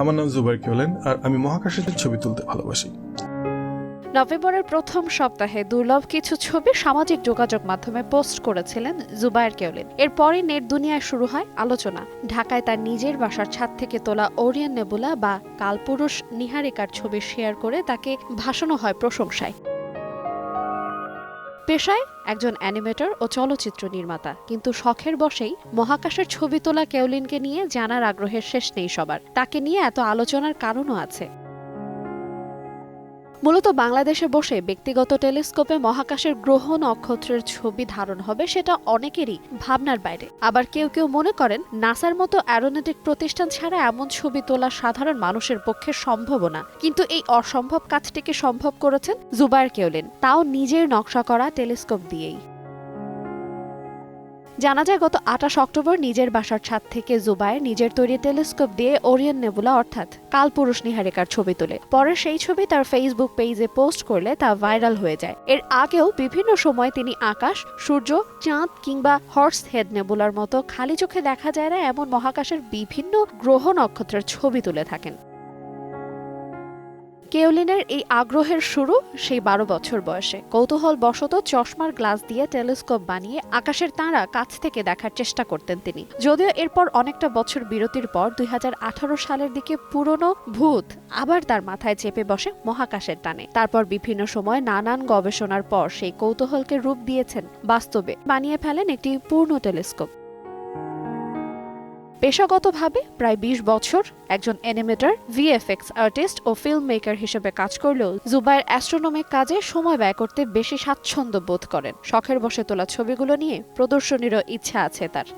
আমার নাম জুবাইর কেওলেন, আর আমি মহাকাশের ছবি তুলতে ভালোবাসি। নভেম্বরের প্রথম সপ্তাহে দুর্লভ কিছু ছবি সামাজিক যোগাযোগ মাধ্যমে পোস্ট করেছিলেন জুবায়ের কেওলিন। এরপরই নেট দুনিয়ায় শুরু হয় আলোচনা। ঢাকায় তার নিজের বাসার ছাদ থেকে তোলা ওরিয়ান নেবুলা বা কালপুরুষ নিহারিকার ছবি শেয়ার করে তাকে ভাসানো হয় প্রশংসায়। পেশায় একজন অ্যানিমেটর ও চলচ্চিত্র নির্মাতা। কিন্তু শখের বসেই মহাকাশের ছবি তোলা কেউলিনকে নিয়ে জানার আগ্রহের শেষ নেই সবার। তাকে নিয়ে এত আলোচনার কারণও আছে। মূলত বাংলাদেশে বসে ব্যক্তিগত টেলিস্কোপে মহাকাশের গ্রহ নক্ষত্রের ছবি ধারণ হবে সেটা অনেকেরই ভাবনার বাইরে। আবার কেউ কেউ মনে করেন, নাসার মতো অ্যারোনেটিক প্রতিষ্ঠান ছাড়া এমন ছবি তোলা সাধারণ মানুষের পক্ষে সম্ভব না। কিন্তু এই অসম্ভব কাজটিকে সম্ভব করেছেন জুবায়ের কেউলেন। তাও নিজের নকশা করা টেলিস্কোপ দিয়েই। জানা যায়, গত আঠাশ অক্টোবর নিজের বাসার ছাদ থেকে জুবায়ের নিজের তৈরি টেলিস্কোপ দিয়ে ওরিয়ন নেবুলা অর্থাৎ কালপুরুষ নিহারিকার ছবি তোলে। পরে সেই ছবি তার ফেসবুক পেজে পোস্ট করলে তা ভাইরাল হয়ে যায়। এর আগেও বিভিন্ন সময় তিনি আকাশ, সূর্য, চাঁদ কিংবা হর্স হেড নেবুলার মতো খালি চোখে দেখা যায় না এমন মহাকাশের বিভিন্ন গ্রহ নক্ষত্রের ছবি তুলে থাকেন। কেওলিনের এই আগ্রহের শুরু সেই বারো বছর বয়সে। কৌতূহল বশত চশমার গ্লাস দিয়ে টেলিস্কোপ বানিয়ে আকাশের তাঁরা কাছ থেকে দেখার চেষ্টা করতেন তিনি। যদিও এরপর অনেকটা বছর বিরতির পর দুই হাজার আঠারো সালের দিকে পুরনো ভূত আবার তার মাথায় চেপে বসে মহাকাশের টানে। তারপর বিভিন্ন সময় নানান গবেষণার পর সেই কৌতূহলকে রূপ দিয়েছেন বাস্তবে। বানিয়ে ফেলেন একটি পূর্ণ টেলিস্কোপ। পেশাগতভাবে প্রায় ২০ বছর একজন অ্যানিমেটর, ভিএফএক্স আর্টিস্ট ও ফিল্ম মেকার হিসেবে কাজ করলেও জুবাইর অ্যাস্ট্রোনমিক কাজে সময় ব্যয় করতে বেশি স্বাচ্ছন্দ্য বোধ করেন। শখের বসে তোলা ছবিগুলো নিয়ে প্রদর্শনীরও ইচ্ছা আছে তার।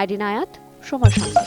আইডিন আয়াত সময় সংবাদ।